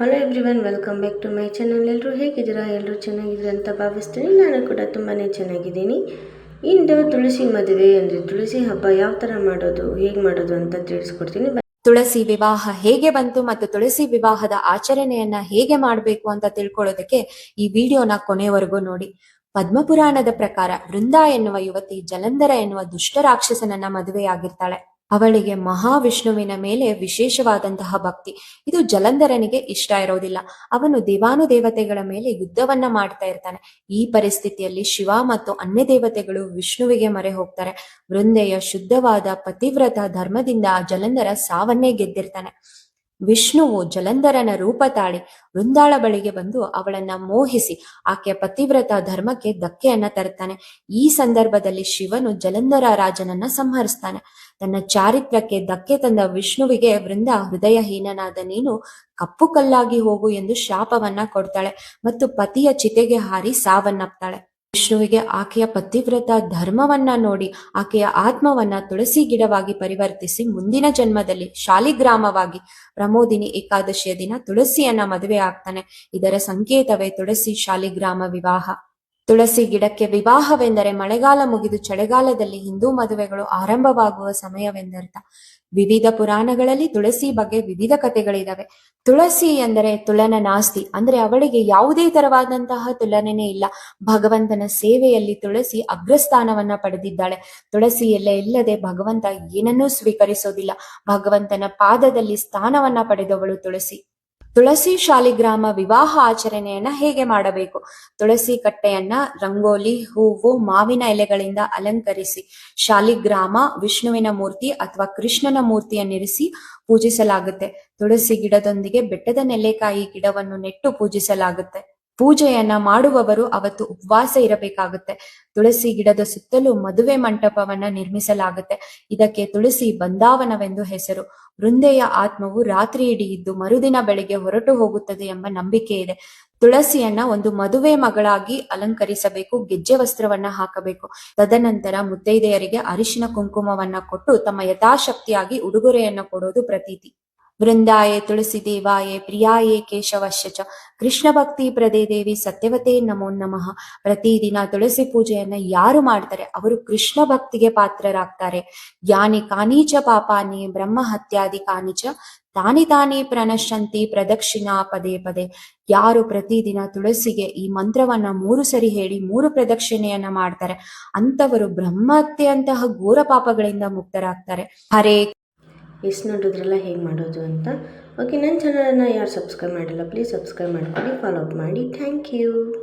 Hello everyone welcome back to my channel ಎಲ್ಲರೂ ಹೇಗಿದ್ದೀರಾ? ಎಲ್ಲರೂ ಚೆನ್ನಾಗಿದ್ದೀರಾ ಅಂತ ಭಾವಿಸ್ತೀನಿ. ನಾನು ಕೂಡ ತುಂಬಾ ಚೆನ್ನಾಗಿದ್ದೀನಿ. ಇಂದು ತುಳಸಿ ಮದುವೆ ಅಂದರೆ ತುಳಸಿ ಹಬ್ಬ ಯಾವ ಥರ ಮಾಡೋದು, ಹೇಗೆ ಮಾಡೋದು ಅಂತ ತಿಳಿಸ್ಕೊಡ್ತೀನಿ. ತುಳಸಿ ವಿವಾಹ ಹೇಗೆ ಬಂತು ಮತ್ತು ತುಳಸಿ ವಿವಾಹದ ಆಚರಣೆಯನ್ನ ಹೇಗೆ ಮಾಡಬೇಕು ಅಂತ ತಿಳ್ಕೊಳ್ಳೋದಕ್ಕೆ ಈ ವಿಡಿಯೋನ ಕೊನೆವರೆಗೂ ನೋಡಿ. ಪದ್ಮಪುರಾಣದ ಪ್ರಕಾರ ವೃಂದ ಎನ್ನುವ ಯುವತಿ ಜಲಂಧರ ಎನ್ನುವ ದುಷ್ಟ ರಾಕ್ಷಸನನ್ನ ಮದುವೆಯಾಗಿರ್ತಾಳೆ. ಅವಳಿಗೆ ಮಹಾವಿಷ್ಣುವಿನ ಮೇಲೆ ವಿಶೇಷವಾದಂತಹ ಭಕ್ತಿ. ಇದು ಜಲಂಧರನಿಗೆ ಇಷ್ಟ ಇರೋದಿಲ್ಲ. ಅವನು ದೇವಾನು ದೇವತೆಗಳ ಮೇಲೆ ಯುದ್ಧವನ್ನ ಮಾಡ್ತಾ ಇರ್ತಾನೆ. ಈ ಪರಿಸ್ಥಿತಿಯಲ್ಲಿ ಶಿವ ಮತ್ತು ಅನ್ಯ ದೇವತೆಗಳು ವಿಷ್ಣುವಿಗೆ ಮರೆ ಹೋಗ್ತಾರೆ. ವೃಂದೆಯ ಶುದ್ಧವಾದ ಪತಿವ್ರತ ಧರ್ಮದಿಂದ ಜಲಂಧರ ಸಾವನ್ನೇ ಗೆದ್ದಿರ್ತಾನೆ. ವಿಷ್ಣುವು ಜಲಂಧರನ ರೂಪ ತಾಳಿ ವೃಂದಾಳ ಬಳಿಗೆ ಬಂದು ಅವಳನ್ನ ಮೋಹಿಸಿ ಆಕೆಯ ಪತಿವ್ರತ ಧರ್ಮಕ್ಕೆ ಧಕ್ಕೆಯನ್ನ ತರುತ್ತಾನೆ. ಈ ಸಂದರ್ಭದಲ್ಲಿ ಶಿವನು ಜಲಂಧರ ರಾಜನನ್ನ ಸಂಹರಿಸ್ತಾನೆ. ತನ್ನ ಚಾರಿತ್ರಕ್ಕೆ ಧಕ್ಕೆ ತಂದ ವಿಷ್ಣುವಿಗೆ ವೃಂದ ಹೃದಯಹೀನನಾದ ನೀನು ಕಪ್ಪು ಕಲ್ಲಾಗಿ ಹೋಗು ಎಂದು ಶಾಪವನ್ನ ಕೊಡ್ತಾಳೆ ಮತ್ತು ಪತಿಯ ಚಿತೆಗೆ ಹಾರಿ ಸಾವನ್ನಪ್ತಾಳೆ. ವಿಷ್ಣುವಿಗೆ ಆಕೆಯ ಪತಿವ್ರತ ಧರ್ಮವನ್ನ ನೋಡಿ, ಆಕೆಯ ಆತ್ಮವನ್ನ ತುಳಸಿ ಗಿಡವಾಗಿ ಪರಿವರ್ತಿಸಿ ಮುಂದಿನ ಜನ್ಮದಲ್ಲಿ ಶಾಲಿಗ್ರಾಮವಾಗಿ ಪ್ರಮೋದಿನಿ ಏಕಾದಶಿಯ ದಿನ ತುಳಸಿಯನ್ನ ಮದುವೆ ಆಗ್ತಾನೆ. ಇದರ ಸಂಕೇತವೇ ತುಳಸಿ ಶಾಲಿಗ್ರಾಮ ವಿವಾಹ. ತುಳಸಿ ಗಿಡಕ್ಕೆ ವಿವಾಹವೆಂದರೆ ಮಳೆಗಾಲ ಮುಗಿದು ಚಳಿಗಾಲದಲ್ಲಿ ಹಿಂದೂ ಮದುವೆಗಳು ಆರಂಭವಾಗುವ ಸಮಯವೆಂದರ್ಥ. ವಿವಿಧ ಪುರಾಣಗಳಲ್ಲಿ ತುಳಸಿ ಬಗ್ಗೆ ವಿವಿಧ ಕಥೆಗಳಿದಾವೆ. ತುಳಸಿ ಎಂದರೆ ತುಲನ ನಾಸ್ತಿ, ಅಂದ್ರೆ ಅವಳಿಗೆ ಯಾವುದೇ ತರವಾದಂತಹ ತುಲನೆ ಇಲ್ಲ. ಭಗವಂತನ ಸೇವೆಯಲ್ಲಿ ತುಳಸಿ ಅಗ್ರಸ್ಥಾನವನ್ನ ಪಡೆದಿದ್ದಾಳೆ. ತುಳಸಿ ಎಲ್ಲ ಇಲ್ಲದೆ ಭಗವಂತ ಏನನ್ನೂ ಸ್ವೀಕರಿಸೋದಿಲ್ಲ. ಭಗವಂತನ ಪಾದದಲ್ಲಿ ಸ್ಥಾನವನ್ನ ಪಡೆದವಳು ತುಳಸಿ. ತುಳಸಿ ಶಾಲಿಗ್ರಾಮ ವಿವಾಹ ಆಚರಣೆಯನ್ನ ಹೇಗೆ ಮಾಡಬೇಕು? ತುಳಸಿ ಕಟ್ಟೆಯನ್ನ ರಂಗೋಲಿ, ಹೂವು, ಮಾವಿನ ಎಲೆಗಳಿಂದ ಅಲಂಕರಿಸಿ, ಶಾಲಿಗ್ರಾಮ ವಿಷ್ಣುವಿನ ಮೂರ್ತಿ ಅಥವಾ ಕೃಷ್ಣನ ಮೂರ್ತಿಯನ್ನಿರಿಸಿ ಪೂಜಿಸಲಾಗುತ್ತೆ. ತುಳಸಿ ಗಿಡದೊಂದಿಗೆ ಬೆಟ್ಟದ ನೆಲ್ಲೆಕಾಯಿ ಗಿಡವನ್ನು ನೆಟ್ಟು ಪೂಜಿಸಲಾಗುತ್ತೆ. ಪೂಜೆಯನ್ನ ಮಾಡುವವರು ಅವತ್ತು ಉಪವಾಸ ಇರಬೇಕಾಗುತ್ತೆ. ತುಳಸಿ ಗಿಡದ ಸುತ್ತಲೂ ಮದುವೆ ಮಂಟಪವನ್ನ ನಿರ್ಮಿಸಲಾಗುತ್ತೆ. ಇದಕ್ಕೆ ತುಳಸಿ ಬಂದಾವನವೆಂದು ಹೆಸರು. ವೃಂದೆಯ ಆತ್ಮವು ರಾತ್ರಿ ಇಡೀ ಇದ್ದು ಮರುದಿನ ಬೆಳಿಗ್ಗೆ ಹೊರಟು ಹೋಗುತ್ತದೆ ಎಂಬ ನಂಬಿಕೆ ಇದೆ. ತುಳಸಿಯನ್ನ ಒಂದು ಮದುವೆ ಮಗಳಾಗಿ ಅಲಂಕರಿಸಬೇಕು, ಗೆಜ್ಜೆ ವಸ್ತ್ರವನ್ನ ಹಾಕಬೇಕು. ತದನಂತರ ಮುತ್ತೈದೆಯರಿಗೆ ಅರಿಶಿನ ಕುಂಕುಮವನ್ನ ಕೊಟ್ಟು ತಮ್ಮ ಯಥಾಶಕ್ತಿಯಾಗಿ ಉಡುಗೊರೆಯನ್ನ ಕೊಡೋದು ಪ್ರತೀತಿ. ವೃಂದಾಯೇ ತುಳಸಿ ದೇವಾಯೇ ಪ್ರಿಯಾಯೇ ಕೇಶವಶ್ಯ ಚ. ಕೃಷ್ಣ ಭಕ್ತಿ ಪ್ರದೇ ದೇವಿ ಸತ್ಯವತೆ ನಮೋ ನಮಃ. ಪ್ರತಿದಿನ ತುಳಸಿ ಪೂಜೆಯನ್ನ ಯಾರು ಮಾಡ್ತಾರೆ? ಅವರು ಕೃಷ್ಣ ಭಕ್ತಿಗೆ ಪಾತ್ರರಾಗ್ತಾರೆ. ಯಾನಿ ಕಾನೀಚ ಪಾಪಾನಿ ಬ್ರಹ್ಮ ಹತ್ಯಾದಿ ಕಾನಿಚ ತಾನಿ ತಾನಿ ಪ್ರಣಶಂತಿ ಪ್ರದಕ್ಷಿಣಾ ಪದೇ ಪದೇ. ಯಾರು ಪ್ರತಿದಿನ ತುಳಸಿಗೆ ಈ ಮಂತ್ರವನ್ನ ಮೂರು ಸರಿ ಹೇಳಿ ಮೂರು ಪ್ರದಕ್ಷಿಣೆಯನ್ನ ಮಾಡ್ತಾರೆ. ಅಂತವರು ಬ್ರಹ್ಮಹತ್ಯೆಯಂತಹ ಘೋರ ಪಾಪಗಳಿಂದ ಮುಕ್ತರಾಗ್ತಾರೆ. ಹರೇ ಎಷ್ಟು ನೋಡಿದ್ರಲ್ಲ ಹೇಗೆ ಮಾಡೋದು ಅಂತ. ಓಕೆ ನನ್ನ ಚಾನಲನ್ನು ಯಾರು ಸಬ್ಸ್ಕ್ರೈಬ್ ಮಾಡಿಲ್ಲ ಪ್ಲೀಸ್ ಸಬ್ಸ್ಕ್ರೈಬ್ ಮಾಡ್ಕೊಳ್ಳಿ ಫಾಲೋ ಅಪ್ ಮಾಡಿ. Thank you